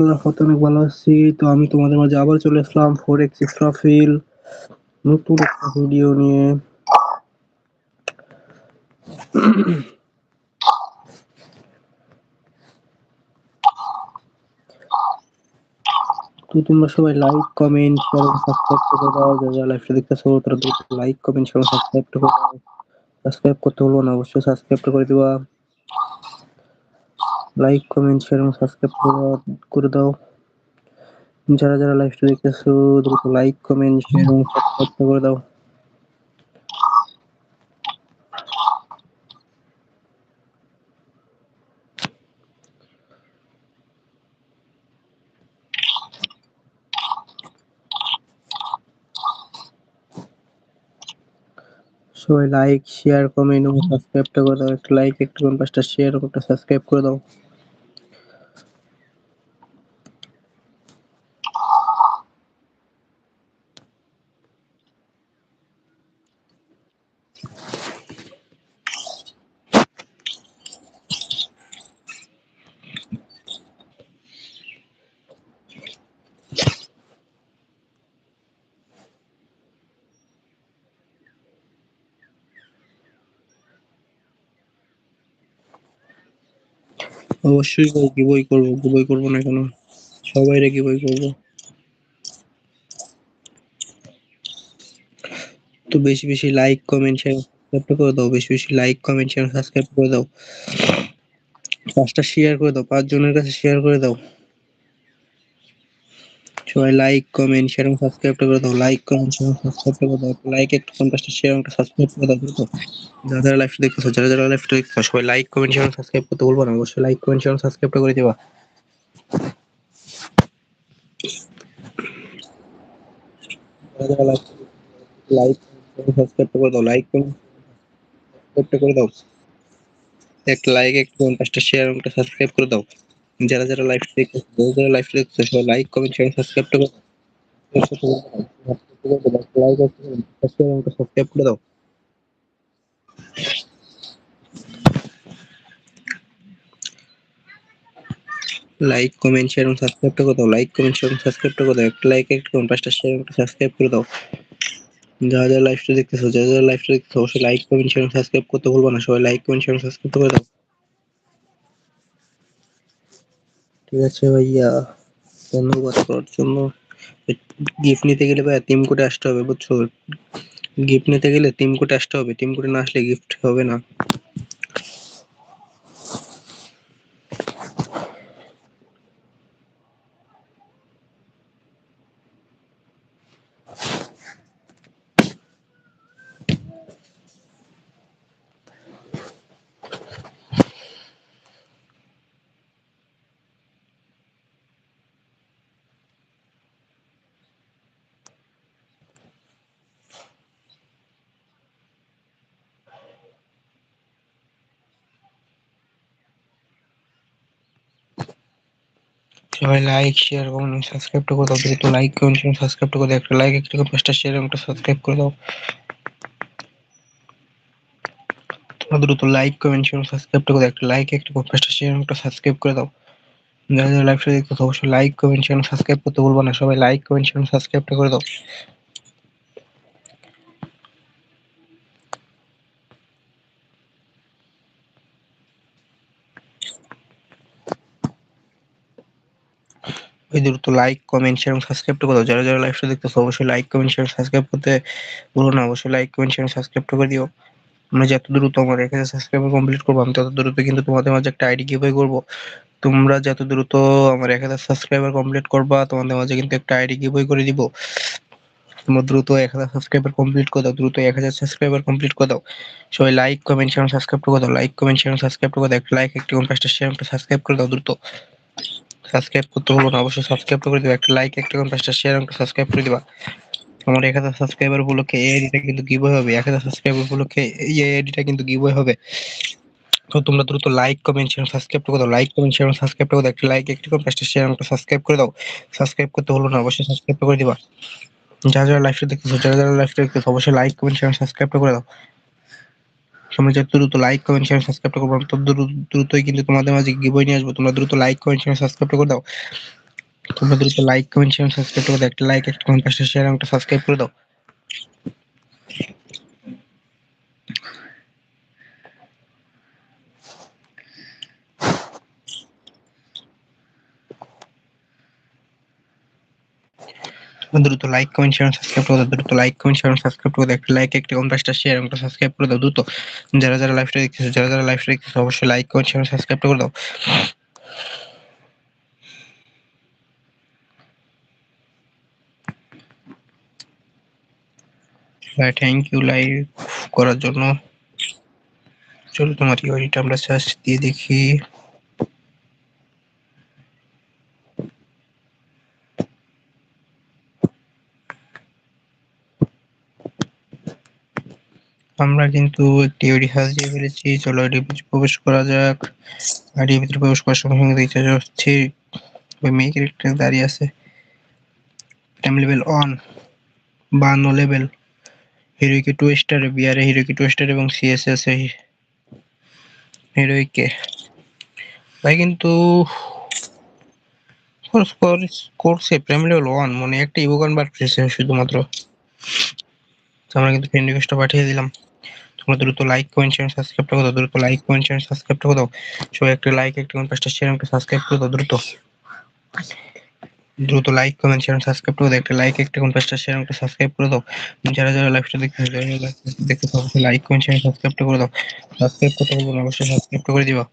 আল্লাহর অনেক ভালো আছি। তো আমি তোমাদের মাঝে আবার চলে আসলাম ফোর এক্স ইসরাফিল নতুন একটা ভিডিও নিয়ে। তো তোমরা সবাই লাইক কমেন্ট শেয়ার সাবস্ক্রাইব করে দাও। যারা লাইভটা দেখতেছো, তারা লাইক কমেন্ট শেয়ার সাবস্ক্রাইব করে দাও। সাবস্ক্রাইব করতে হলো না, অবশ্যই সাবস্ক্রাইব করে দিবা। লাইক কমেন্ট শেয়ার এবং সাবস্ক্রাইব করে দাও। যারা যারা লাইভটা দেখতেছো, দ্রুত লাইক কমেন্ট শেয়ার এবং সাবস্ক্রাইব করে দাও। সবাই লাইক শেয়ার কমেন্ট এবং সাবস্ক্রাইবটা করে দাও। একটা লাইক একটা কমেন্ট পাঁচটা শেয়ার এবং একটা সাবস্ক্রাইব করে দাও। অবশ্যই গিবই করব গিবই করব না কেন? সবাই রে গিবই করব। তো বেশি বেশি লাইক কমেন্ট শেয়ার সাবস্ক্রাইব করে দাও, বেশি বেশি লাইক কমেন্ট শেয়ার সাবস্ক্রাইব করে দাও। পাঁচটা শেয়ার করে দাও পাঁচ জনের কাছে শেয়ার করে দাও। সবাই লাইক কমেন্ট শেয়ার এবং সাবস্ক্রাইব করে দাও। লাইক কমেন্ট শেয়ার সাবস্ক্রাইব করে দাও। লাইক একটা পঞ্চাশটা শেয়ার একটা সাবস্ক্রাইব করে দাও। দ্রুত যারা যারা লাইভ দেখতেছো, যারা যারা লাইভ দেখতেছো, সবাই লাইক কমেন্ট শেয়ার সাবস্ক্রাইব করতে বলব না। অবশ্যই লাইক কমেন্ট শেয়ার সাবস্ক্রাইব করে দিবা। লাইক সাবস্ক্রাইব করে দাও লাইক সাবস্ক্রাইব করে দাও। একটা লাইক একটা পাঁচটা শেয়ার একটা সাবস্ক্রাইব করে দাও। যারা যারা লাইভ দেখতেছো যারা যারা লাইভ দেখতেছো সবাই লাইক কমেন্ট শেয়ার সাবস্ক্রাইব করে লাইক দাও। লাইক কমেন্ট শেয়ার এবং সাবস্ক্রাইব করে দাও। লাইক কমেন্ট শেয়ার এবং সাবস্ক্রাইব করে দাও। একটা লাইক একটা কমেন্ট পাঁচটা শেয়ার একটা সাবস্ক্রাইব করে দাও। যারা যারা লাইভটা দেখতেছো, যারা যারা লাইভটা দেখতেছো, অবশ্যই লাইক কমেন্ট শেয়ার এবং সাবস্ক্রাইব করতে ভুলবো না। সবাই লাইক কমেন্ট শেয়ার এবং সাবস্ক্রাইব করে দাও। ঠিক আছে ভাইয়া। ধন্যবাদ করার জন্য। গিফট নিতে গেলে ভাইয়া টিম করে আসতে হবে, বুঝছ? গিফট নিতে গেলে টিম কোটে আসতে হবে। টিম করে না আসলে গিফট হবে না। সবাই লাইক শেয়ার কমেন্ট সাবস্ক্রাইব করে। দাও দ্রুত লাইক কমেন্ট সাবস্ক্রাইব করে। দাও একটা লাইক একটা পাঁচটা শেয়ার এবং একটা সাবস্ক্রাইব করে দাও। তোমরা দ্রুত লাইক কমেন্ট শেয়ার সাবস্ক্রাইব করে। একটা লাইক একটা পাঁচটা শেয়ার এবং একটা সাবস্ক্রাইব করে দাও। যারা যারা লাইভটা দেখতেছো অবশ্যই লাইক কমেন্ট শেয়ার সাবস্ক্রাইব করতে ভুলবো না। সবাই লাইক কমেন্ট শেয়ার সাবস্ক্রাইবটা করে দাও। ওই দ্রুত লাইক কমেন্ট শেয়ার এবং সাবস্ক্রাইব করে। যারা যারা লাইভটা দেখতেছো, অবশ্যই লাইক কমেন্ট শেয়ার সাবস্ক্রাইব করতে ভুলো না। অবশ্যই লাইক কমেন্ট শেয়ার সাবস্ক্রাইব করে দিও। আমরা যত দ্রুত আমার এক হাজার সাবস্ক্রাইবার কমপ্লিট করব, আমি তত দ্রুত কিন্তু তোমাদের মাঝে একটা আইডি গিভওয়ে করব। তোমরা যত দ্রুত আমার এক হাজার সাবস্ক্রাইবার কমপ্লিট করবা, তোমাদের মাঝে কিন্তু একটা আইডি গিভওয়ে করে দিব। তোমরা দ্রুত এক হাজার সাবস্ক্রাইবার কমপ্লিট করে দাও, দ্রুত এক হাজার সাবস্ক্রাইবার কমপ্লিট করে দাও। সবাই লাইক কমেন্ট শেয়ার সাবস্ক্রাইব করে দাও। লাইক কমেন্ট শেয়ার সাবস্ক্রাইব করে দাও। একটা লাইক একটা কমেন্ট পাঁচটা শেয়ার সাবস্ক্রাইব করে দাও দ্রুত। সাবস্ক্রাইব করতে হলো না, অবশ্যই সাবস্ক্রাইব করে দিবা। একটা লাইক একটা কমেন্ট পাঁচটা শেয়ার একটা সাবস্ক্রাইব করে দিবা। আমার এক হাজার সাবস্ক্রাইবার উপলক্ষে এই আইডিটা কিন্তু গিভওয়ে হবে। এক হাজার সাবস্ক্রাইবার উপলক্ষে এই আইডিটা কিন্তু গিভওয়ে হবে। তো তোমরা দ্রুত লাইক কমেন্ট শেয়ার সাবস্ক্রাইব করে দাও। লাইক কমেন্ট শেয়ার সাবস্ক্রাইব করে দাও। একটা লাইক একটা কমেন্ট পাঁচটা শেয়ার একটা সাবস্ক্রাইব করে দাও। সাবস্ক্রাইব করতে হলো না, অবশ্যই সাবস্ক্রাইব করে দিবা। যারা যারা লাইভটা দেখতেছো, যারা যারা লাইভটা দেখতেছো, অবশ্যই লাইক কমেন্ট শেয়ার সাবস্ক্রাইব করে দাও। তোমরা যত দ্রুত লাইক কমেন্ট শেয়ার সাবস্ক্রাইব করব তত দ্রুতই কিন্তু তোমাদের মাঝে গিবই নিয়ে আসব। তোমরা দ্রুত লাইক কমেন্ট শেয়ার সাবস্ক্রাইব করে দাও। তোমরা দ্রুত লাইক কমেন্ট শেয়ার সাবস্ক্রাইব করে দাও। একটা লাইক একটা কমেন্ট শেয়ার একটা সাবস্ক্রাইব করে দাও। দ্রুত লাইক কমেন্ট শেয়ার সাবস্ক্রাইব করে দাও। দ্রুত লাইক কমেন্ট শেয়ার সাবস্ক্রাইব করে দাও। একটা লাইক একটা কমেন্ট পাঁচটা শেয়ার একটা সাবস্ক্রাইব করে দাও দ্রুত। যারা যারা লাইভটা দেখতেছো, যারা যারা লাইভটা দেখতেছো, অবশ্যই লাইক কমেন্ট শেয়ার সাবস্ক্রাইব করে দাও। ভাই থ্যাংক ইউ লাইভ করার জন্য। চলো তোমার ইউআইডিটা আমরা সার্চ দিয়ে দেখি। আমরা কিন্তু একটি আইডি সাজিয়ে ফেলেছি। চলো আইডি প্রবেশ করা যাক। ভিতরে প্রবেশ করার সঙ্গে সঙ্গে দেখতে যাচ্ছি ওই মেয়ে ক্যারেক্টার দাঁড়িয়ে আছে। টাইম লেভেল অন বান্ন লেভেল হিরোইকে টু স্টার বিআরে হিরোইকে টু স্টার এবং সিএস আছে হিরোইকে ভাই কিন্তু করছে প্রেম লেভেল ওয়ান মানে একটা ইভোগান বার শুধুমাত্র। আমরা কিন্তু ফ্রেন্ড রিকোয়েস্টটা পাঠিয়ে দিলাম। তোমরা দ্রুত লাইক কমেন্ট শেয়ার সাবস্ক্রাইব করে দাও দ্রুত লাইক কমেন্ট শেয়ার সাবস্ক্রাইব করে। দাও সবাই একটা লাইক একটা কমেন্ট পাঁচটা শেয়ার একটা সাবস্ক্রাইব করে দাও দ্রুত দ্রুত লাইক কমেন্ট শেয়ার সাবস্ক্রাইব করে দাও একটা লাইক একটা কমেন্ট পাঁচটা শেয়ার একটা সাবস্ক্রাইব করে দাও। যারা যারা লাইভটা দেখতে যারা দেখতে লাইক কমেন্ট শেয়ার সাবস্ক্রাইব করে দাও। সাবস্ক্রাইব করতে বলব না অবশ্যই সাবস্ক্রাইব করে দিবা।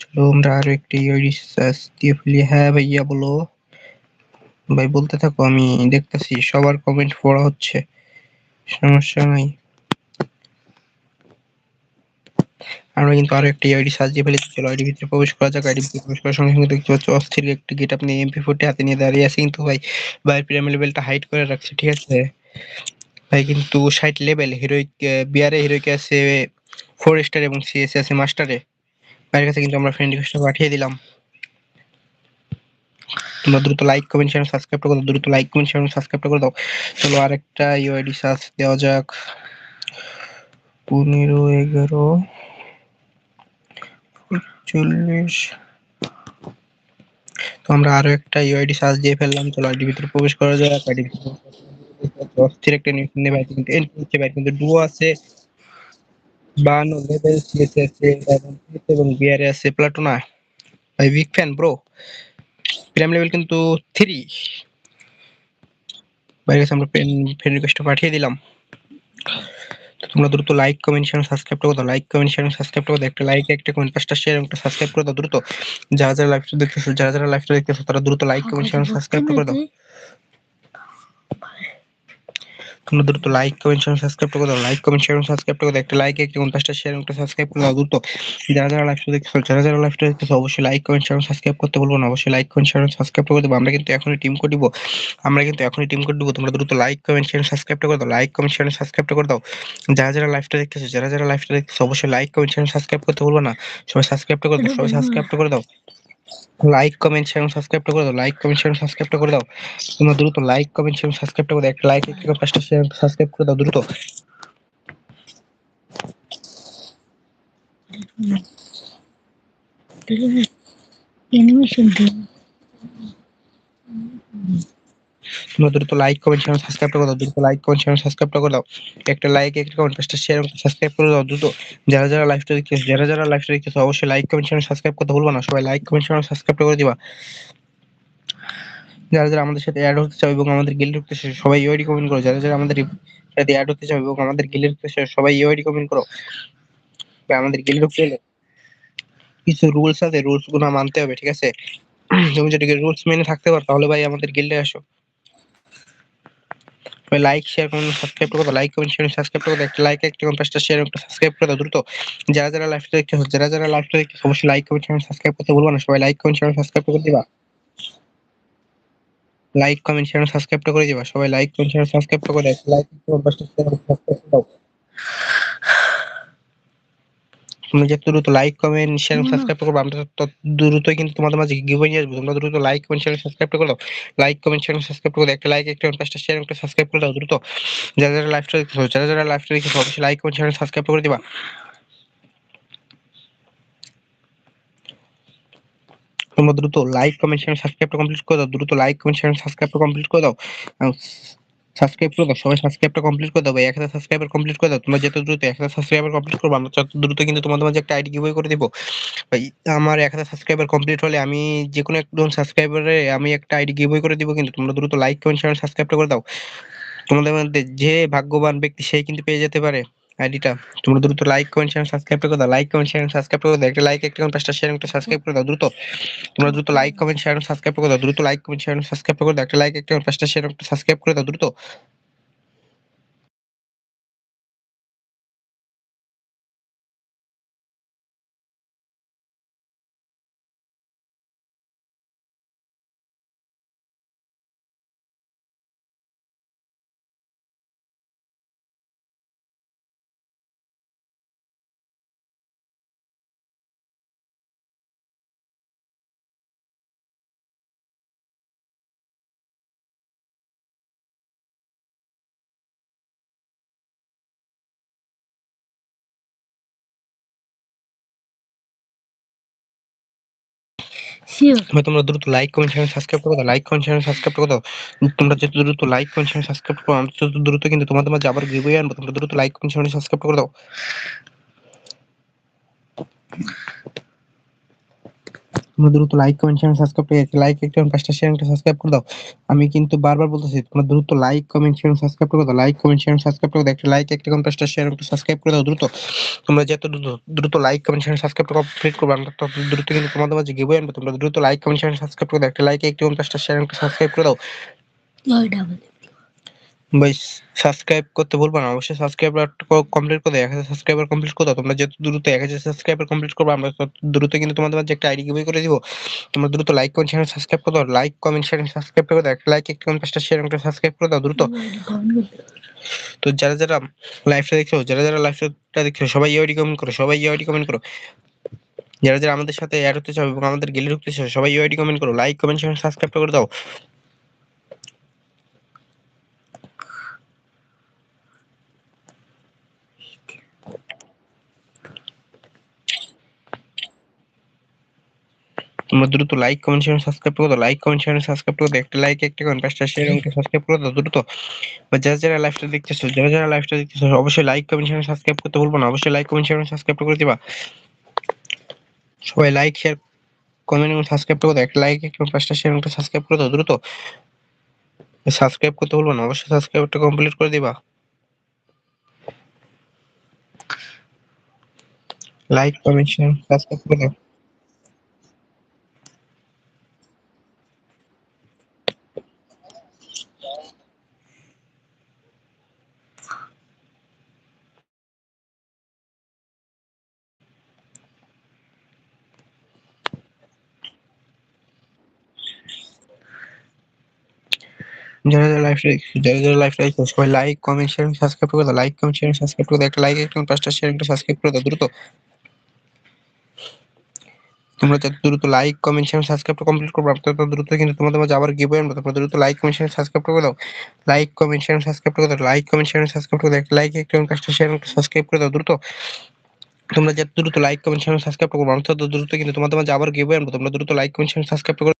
চলো আমরা আরও একটি রিসার্চ দিয়ে ফেলি। হ্যাঁ ভাইয়া, বলো। ভাই, বলতে থাকো, আমি দেখতেছি, সবার কমেন্ট পড়া হচ্ছে। সমস্যা নাই। আমরা কিন্তু আরও একটা আইডি সাজিয়ে ফেলেছি। চলো আইডি ভিতরে প্রবেশ করা যাক। আইডি ভিতরে প্রবেশ করার সঙ্গে সঙ্গে দেখতে পাচ্ছ, অস্থির একটি গেট আপনি এমপি ফোরটি হাতে নিয়ে দাঁড়িয়ে আছে। কিন্তু ভাই ভাই প্রিমিয়াম লেভেলটা হাইড করে রাখছে, ঠিক আছে? ভাই, কিন্তু ষাট লেভেল হিরোইক বিআরে হিরোইকে আছে ফোর স্টার এবং সিএস আছে মাস্টারে ভাইয়ের কাছে কিন্তু আমরা ফ্রেন্ড রিকোয়েস্ট পাঠিয়ে দিলাম। তোমরা দ্রুত লাইক কমেন্ট শেয়ার সাবস্ক্রাইব করে। দ্রুত লাইক কমেন্ট শেয়ার সাবস্ক্রাইব করে দাও। চলো আরেকটা ইউআইডি সার্চ দেওয়া যাক। পনেরো, এগারো চল্লিশ। তো আমরা আরও একটা ইউআইডি সার্চ দিয়ে ফেললাম। চলো আইডি ভিতরে প্রবেশ করা যাক। আইডি অস্থির একটা নিউজ নিয়ে ভাই কিন্তু এন্ট্রি হচ্ছে ভাই কিন্তু ডুও আছে। বানো লেভেল সিএস আছে এবং বিআরে আছে। প্লাটোনা ভাই big fan bro premium level কিন্তু থ্রি বাইরে আমরা পেন ফ্রেন্ড রিকোয়েস্ট পাঠিয়ে দিলাম। তোমরা দ্রুত লাইক কমেন্ট শেয়ার সাবস্ক্রাইব করে দাও। লাইক কমেন্ট শেয়ার সাবস্ক্রাইব করে দাও। একটা লাইক একটা কমেন্ট পাঁচটা শেয়ার একটা সাবস্ক্রাইব করে দাও দ্রুত। যারা যারা লাইভটা দেখতেছো, যারা যারা লাইভটা দেখতেছো, তারা দ্রুত লাইক কমেন্ট শেয়ার সাবস্ক্রাইব করে দাও। তোমরা দ্রুত লাইক কমেন্ট শেয়ার সাবস্ক্রাইব করে দাও। লাইক কমেন্ট শেয়ার সাবস্ক্রাইব করে। দাও একটা লাইক একটা শেয়ার একটা সাবস্ক্রাইব করে। দাও দ্রুত। যারা যারা লাইভটা যারা যারা লাইভটা অবশ্যই লাইক কমেন্ট শেয়ার সাবস্ক্রাইব করতে বলব না। অবশ্যই লাইক কমেন্ট শেয়ার সাবস্ক্রাইব করে দেবো। আমরা কিন্তু এখনই টিম করে দিব। আমরা কিন্তু এখনই টিম করে দিব। তোমরা দ্রুত লাইক কমেন্ট শেয়ার সাবস্ক্রাইব করে দাও। লাইক কমেন্ট শেয়ার সাবস্ক্রাইব করে দাও। যারা যারা লাইভটা দেখতেছো যারা যারা লাইভটা দেখতেছো অবশ্যই লাইক কমেন্ট শেয়ার সাবস্ক্রাইব করতে বলব না। সবাই সাবস্ক্রাইব করে দাও। সবাই সাবস্ক্রাইব করে দাও। লাইক কমেন্ট শেয়ার সাবস্ক্রাইবটা করে দাও। লাইক কমেন্ট শেয়ার সাবস্ক্রাইবটা করে দাও। তোমরা দ্রুত লাইক কমেন্ট শেয়ার সাবস্ক্রাইবটা করে দাও। একটা লাইক একটা পাঁচটা শেয়ার সাবস্ক্রাইব করে দাও দ্রুত। অ্যানিমেশন তোমরা দ্রুত লাইক কমেন্ট শেয়ার সাবস্ক্রাইব করে দাও। দ্রুত লাইক কমেন্ট শেয়ার সাবস্ক্রাইব করে দাও। একটা লাইক একটা কমেন্ট পাঁচটা শেয়ার সাবস্ক্রাইব করে দাও দ্রুত। যারা যারা লাইভটা দেখতেছো, যারা যারা লাইভটা দেখতেছো, অবশ্যই লাইক কমেন্ট শেয়ার সাবস্ক্রাইব করতে ভুলবো না। সবাই লাইক কমেন্ট শেয়ার সাবস্ক্রাইব করে দিবা। যারা যারা আমাদের সাথে অ্যাড হতে চাও এবং আমাদের গিল্ড ঢুকতে চাও সবাই ইউআইডি কমেন্ট করো। যারা যারা আমাদের সাথে অ্যাড হতে চাও এবং আমাদের গিল্ড ঢুকতে চাও সবাই ইউআইডি কমেন্ট করো। আমাদের গিল্ড ঢুকতে হলে কিছু রুলস আছে রুলসগুলো মানতে হবে, ঠিক আছে? তুমি যদি রুলস মেনে থাকতে পারো, তাহলে ভাই আমাদের গিল্ডে আসো। সবাই লাইক শেয়ার করুন সাবস্ক্রাইব করো লাইক করুন শেয়ার সাবস্ক্রাইব করো একটা লাইক একটা কমেন্ট পাঁচটা শেয়ার একটা সাবস্ক্রাইব করে দ্রুত। যারা যারা লাইভটা হচ্ছে, যারা যারা লাইভটা দেখতে অবশ্যই লাইক করুন শেয়ার সাবস্ক্রাইব করতে ভুলবো না। সবাই লাইক করুন শেয়ার সাবস্ক্রাইব করে দিবা। লাইক কমেন্ট শেয়ার সাবস্ক্রাইব করে দিবা। সবাই লাইক কমেন্ট শেয়ার সাবস্ক্রাইব করে দাও। লাইক করুন পাঁচটা শেয়ার সাবস্ক্রাইব করে দাও। তোমরা যত দ্রুত লাইক কমেন্ট শেয়ার সাবস্ক্রাইব করবে আমরা তত দ্রুতই কিন্তু তোমাদের মাঝে গিভওয়ে নিয়ে আসব। তোমরা দ্রুত লাইক কমেন্ট শেয়ার সাবস্ক্রাইব করে। দাও লাইক কমেন্ট শেয়ার সাবস্ক্রাইব করে দাও একটা লাইক একটা পাঁচটা শেয়ার একটা সাবস্ক্রাইব করে দাও দ্রুত। যারা যারা লাইভটা দেখতেছো যারা যারা লাইভটা দেখতেছো অবশ্যই লাইক কমেন্ট শেয়ার সাবস্ক্রাইব করে দিবা। তোমরা দ্রুত লাইক কমেন্ট শেয়ার সাবস্ক্রাইবটা কমপ্লিট করে দাও। দ্রুত লাইক কমেন্ট শেয়ার সাবস্ক্রাইবটা কমপ্লিট করে দাও। সাবস্ক্রাইব করে দাও। সবাই সাবস্ক্রাইবটা কমপ্লিট করে দাও এক হাজার সাবস্ক্রাইবার কমপ্লিট করে দাও। তোমরা যত দ্রুত এক হাজার সাবস্ক্রাইবার কমপ্লিট করব, আমরা তত দ্রুত কিন্তু তোমাদের মাঝে একটা আইডি গিভওয়ে করে দেবো। ভাই, আমার এক হাজার সাবস্ক্রাইবার কমপ্লিট হলে আমি যে কোনো একজন সাবস্ক্রাইবারে আমি একটা আইডি গিভওয়ে করে দেবো কিন্তু তোমরা দ্রুত লাইক কমেন্ট শেয়ার সাবস্ক্রাইবটা করে দাও। তোমাদের মধ্যে যে ভাগ্যবান ব্যক্তি সেই কিন্তু পেয়ে যেতে পারে। আইডিটা। তোমরা দ্রুত লাইক কমেন্ট শেয়ার সাবস্ক্রাইব করে দাও। লাইক কমেন্ট শেয়ার সাবস্ক্রাইব করে দাও। একটা লাইক একটা পাঁচটা শেয়ার একটা সাবস্ক্রাইব করে দাও দ্রুত। তোমরা দ্রুত লাইক কমেন্ট শেয়ার সাবস্ক্রাইব করে দাও। দ্রুত লাইক কমেন্ট শেয়ার সাবস্ক্রাইব করে দাও। একটা লাইক একটা পাঁচটা শেয়ার একটা সাবস্ক্রাইব করে দাও দ্রুত। ভাই, তোমরা দ্রুত লাইক কমেন্ট শেয়ার সাবস্ক্রাইব করো। লাইক কমেন্ট শেয়ার সাবস্ক্রাইব করো। তোমরা যত দ্রুত লাইক কমেন্ট শেয়ার সাবস্ক্রাইব করো, আমরা তত দ্রুত কিন্তু তোমাদের মাঝে আবার গিভওয়ে আনব। তোমরা দ্রুত লাইক কমেন্ট শেয়ার সাবস্ক্রাইব করে। দাও তোমরা দ্রুত লাইক কমেন্ট শেয়ার সাবস্ক্রাইব করে একটা লাইক একটা পাঁচটা শেয়ার একটা সাবস্ক্রাইব করে দাও। আমি কিন্তু বারবার বলতেছি তোমরা দ্রুত লাইক কমেন্ট শেয়ার সাবস্ক্রাইব করে দাও। লাইক কমেন্ট শেয়ার সাবস্ক্রাইব করে দাও। একটা লাইক একটা কমেন্ট পাঁচটা শেয়ার একটা সাবস্ক্রাইব করে দাও দ্রুত। তোমরা যত দ্রুত দ্রুত লাইক কমেন্ট শেয়ার সাবস্ক্রাইব করে কমপ্লিট করবে, আমরা তত দ্রুত কিন্তু তোমাদের মাঝে গিভওয়ে আনব। তোমরা দ্রুত লাইক কমেন্ট শেয়ার সাবস্ক্রাইব করে দাও। একটা লাইক একটা পাঁচটা শেয়ার একটা সাবস্ক্রাইব করে দাও। ভাই সাবস্ক্রাইব করতে ভুলবা না। অবশ্যই সাবস্ক্রাইবার কমপ্লিট করে এক হাজার সাবস্ক্রাইবার কমপ্লিট করো। তোমরা যত দ্রুত এক হাজার সাবস্ক্রাইবার কমপ্লিট করবে, আমরা তত দ্রুত কিন্তু তোমাদের মাঝে একটা আইডি গিভওয়ে করে দিব। তোমরা দ্রুত লাইক কমেন্ট শেয়ার সাবস্ক্রাইব করে লাইক কমেন্ট শেয়ার সাবস্ক্রাইব করে দাও একটা লাইক একটা কমেন্ট পাঁচটা শেয়ার একটা সাবস্ক্রাইব করে দাও দ্রুত। তো যারা যারা লাইভটা দেখছ, যারা যারা লাইভটা দেখছ, সবাই ইউআইডি কমেন্ট করো, সবাই ইউআইডি কমেন্ট করো। যারা যারা আমাদের সাথে অ্যাড হতে চাও এবং আমাদের গেলে ঢুকতে চাও, সবাই ইউআইডি কমেন্ট করো। লাইক কমেন্ট শেয়ার সাবস্ক্রাইব করে দাও। তোমরা দ্রুত লাইক কমেন্ট শেয়ার সাবস্ক্রাইব করে। লাইক কমেন্ট শেয়ার সাবস্ক্রাইব করে। একটা লাইক একটা কমেন্ট পাঁচটা শেয়ার একটা সাবস্ক্রাইব করে। দ্রুত বা যারা যারা লাইভটা দেখতেছো, যারা যারা লাইভটা দেখতেছো, অবশ্যই লাইক কমেন্ট শেয়ার সাবস্ক্রাইব করতে ভুলবো না। অবশ্যই লাইক কমেন্ট শেয়ার সাবস্ক্রাইব করে দিবা। সবাই লাইক শেয়ার কমেন্ট এবং সাবস্ক্রাইব করে। একটা লাইক একটা পাঁচটা শেয়ার একটা সাবস্ক্রাইব করে। দ্রুত সাবস্ক্রাইব করতে ভুলবো না। অবশ্যই সাবস্ক্রাইবটা কমপ্লিট করে দিবা। লাইক কমেন্ট শেয়ার সাবস্ক্রাইব করে। দাও যারা যারা লাইভ যারা যারা লাইভ দেখছ, সবাই লাইক কমেন্ট শেয়ার সাবস্ক্রাইব করে দাও। লাইক কমেন্ট শেয়ার সাবস্ক্রাইব করে দাও। একটা লাইক একটা পাঁচটা শেয়ার একটা সাবস্ক্রাইব করে দাও দ্রুত। তোমরা যত দ্রুত like comment share subscribe complete করবে তত দ্রুত কিন্তু তোমাদের মাঝে আবার গিভওয়ে আনব। তোমরা দ্রুত লাইক কমেন্ট শেয়ার সাবস্ক্রাইব করে দাও। লাইক কমেন্ট শেয়ার সাবস্ক্রাইব করে দাও। লাইক কমেন্ট শেয়ার সাবস্ক্রাইব করে দাও। লাইক একটা পাঁচটা শেয়ার একটা সাবস্ক্রাইব করে দাও দ্রুত। তোমরা যত দ্রুত লাইক কমেন্ট শেয়ার সাবস্ক্রাইব করবে তত দ্রুত কিন্তু তোমাদের মাঝে আবার গিভওয়ে আনব। তোমরা দ্রুত লাইক কমেন্ট শেয়ার সাবস্ক্রাইব করে।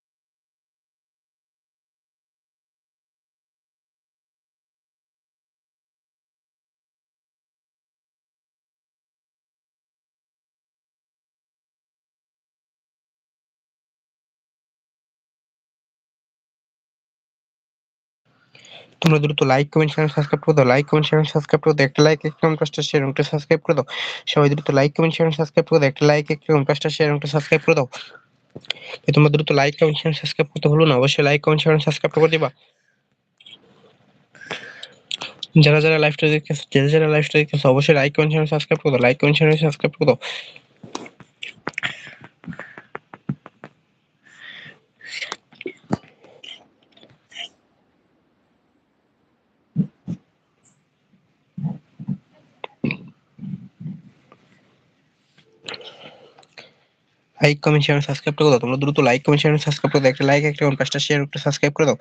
তোমরা দ্রুত লাইক কমেন্ট শেয়ার সাবস্ক্রাইব করে দাও। লাইক কমেন্ট শেয়ার সাবস্ক্রাইব করে দাও। একটা লাইক একটা পাঁচটা শেয়ার একটা সাবস্ক্রাইব করে দাও। সবাই দ্রুত লাইক কমেন্ট শেয়ার সাবস্ক্রাইব করে দাও। একটা লাইক একটা পাঁচটা শেয়ার একটা সাবস্ক্রাইব করে দাও। তোমরা দ্রুত লাইক কমেন্ট শেয়ার সাবস্ক্রাইব করতে ভুলো না। অবশ্যই লাইক কমেন্ট শেয়ার সাবস্ক্রাইব করে দিবা। যারা যারা লাইভটা দেখতেছে, যারা যারা লাইভটা দেখতেছে, অবশ্যই লাইক কমেন্ট শেয়ার সাবস্ক্রাইব করে দাও। লাইক কমেন্ট শেয়ার সাবস্ক্রাইব করে দাও। লাইক কমেন্ট শেয়ার সাবস্ক্রাইব করে দাও। তোমরা দ্রুত লাইক কমেন্ট শেয়ার সাবস্ক্রাইব করে দাও। একটা লাইক একটা পাঁচটা শেয়ার একটা সাবস্ক্রাইব করে দাও।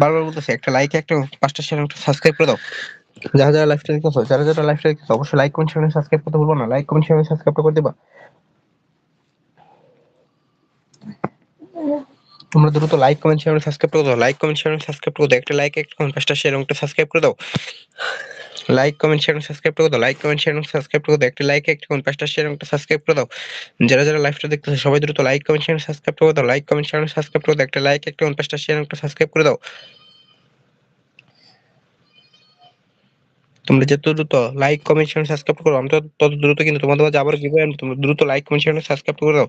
বারবার বলতেছি, একটা লাইক একটা পাঁচটা শেয়ার একটা সাবস্ক্রাইব করে দাও। যারা যারা লাইভটা দেখতেছো যারা যারা লাইভটা দেখতেছো অবশ্যই লাইক কমেন্ট শেয়ার সাবস্ক্রাইব করতে ভুলবো না। লাইক কমেন্ট শেয়ার সাবস্ক্রাইব করে দিবা। তোমরা দ্রুত লাইক কমেন্ট শেয়ার সাবস্ক্রাইব করে দাও। লাইক কমেন্ট শেয়ার সাবস্ক্রাইব করে দাও। একটা লাইক একটা পাঁচটা শেয়ার একটা সাবস্ক্রাইব করে দাও। লাইক কমেন্ট শেয়ার সাবস্ক্রাইব করে দাও। লাইক কমেন্ট শেয়ার সাবস্ক্রাইব করে দাও। একটা লাইক একটা পাঁচটা শেয়ার একটা সাবস্ক্রাইব করে দাও। যারা যারা লাইভটা দেখতেছে, সবাই দ্রুত লাইক কমেন্ট শেয়ার সাবস্ক্রাইব করে দাও। লাইক কমেন্ট শেয়ার সাবস্ক্রাইব করে দাও। একটা লাইক একটা কমেন্ট পাঁচটা শেয়ার একটা সাবস্ক্রাইব করে দাও। তোমরা যত দ্রুত লাইক কমেন্ট শেয়ার সাবস্ক্রাইব করো, আমি তত দ্রুত কিন্তু তোমাদের মাঝে আবার আনব তোমরা দ্রুত লাইক কমেন্ট শেয়ার সাবস্ক্রাইব করে দাও।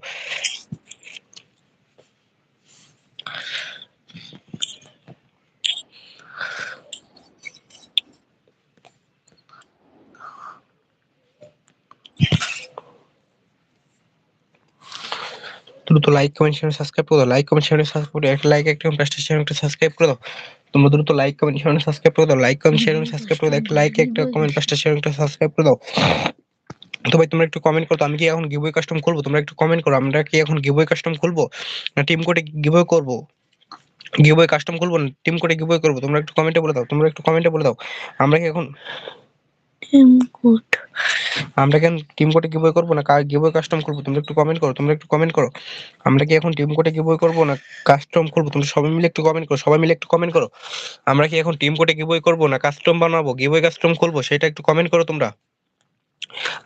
দ্রুত লাইক কমেন্ট শেয়ার সাবস্ক্রাইব করে দাও। লাইক কমেন্ট শেয়ার সাবস্ক্রাইব করে একটা লাইক একটা পাঁচটা শেয়ার একটা সাবস্ক্রাইব করে দাও। তোমরা দ্রুত লাইক কমেন্ট শেয়ার সাবস্ক্রাইব করে দাও। লাইক কমেন্ট শেয়ার সাবস্ক্রাইব করে দাও। একটা লাইক একটা কমেন্ট পাঁচটা শেয়ার একটা সাবস্ক্রাইব করে দাও। তো ভাই, তোমরা একটু কমেন্ট করো। আমি কি এখন গিভওয়ে কাস্টম খুলবো তোমরা একটু কমেন্ট করো। আমরা কি এখন গিভওয়ে কাস্টম খুলবো না টিম কোডে গিভওয়ে করব? গিভওয়ে কাস্টম খুলবো না? টিম কোডে গিভওয়ে করব? তোমরা একটু কমেন্টে বলে দাও। তোমরা একটু কমেন্টে বলে দাও। আমরা কি এখন টিম কোড আমরা কেন টিম কোডে গিভওয়ে করব না? গিভওয়ে কাস্টম করব তোমরা একটু কমেন্ট করো, তোমরা একটু কমেন্ট করো। আমরা কি এখন টিম কোডে গিভওয়ে করব না কাস্টম করব তোমরা সবাই মিলে একটু কমেন্ট করো, সবাই মিলে একটু কমেন্ট করো। আমরা কি এখন টিম কোডে গিভওয়ে করব না কাস্টম বানাবো? গিভওয়ে কাস্টম খুলবো? সেটা একটু কমেন্ট করো তোমরা।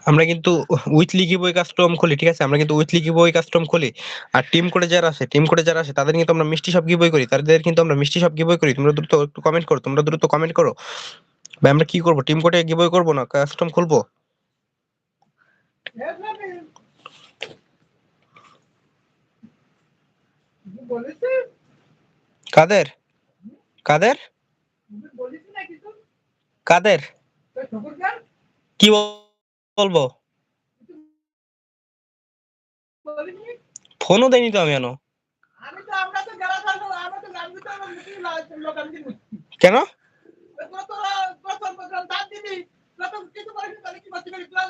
আমরা কিন্তু উইকলি গিভওয়ে কাস্টম খুলি, ঠিক আছে? আমরা কিন্তু উইকলি গিভওয়ে কাস্টম খুলি। আর টিম করে যারা আছে টিম করে যারা আছে, তাদের কিন্তু আমরা মিষ্টি সব গিভওয়ে করি। তাদের কিন্তু আমরা মিষ্টি সব গিভওয়ে করি। তোমরা দ্রুত একটু কমেন্ট করো, তোমরা দ্রুত কমেন্ট করো। ভাই আমরা কি করব? টিম কোডে গিভওয়ে করব না? কাস্টম খুলবো? কাদের? কাদের? কাদের? কি বলব? ফোনও দেয়নি তো আমি কেন? Pero para para tadi nih para para para para masih para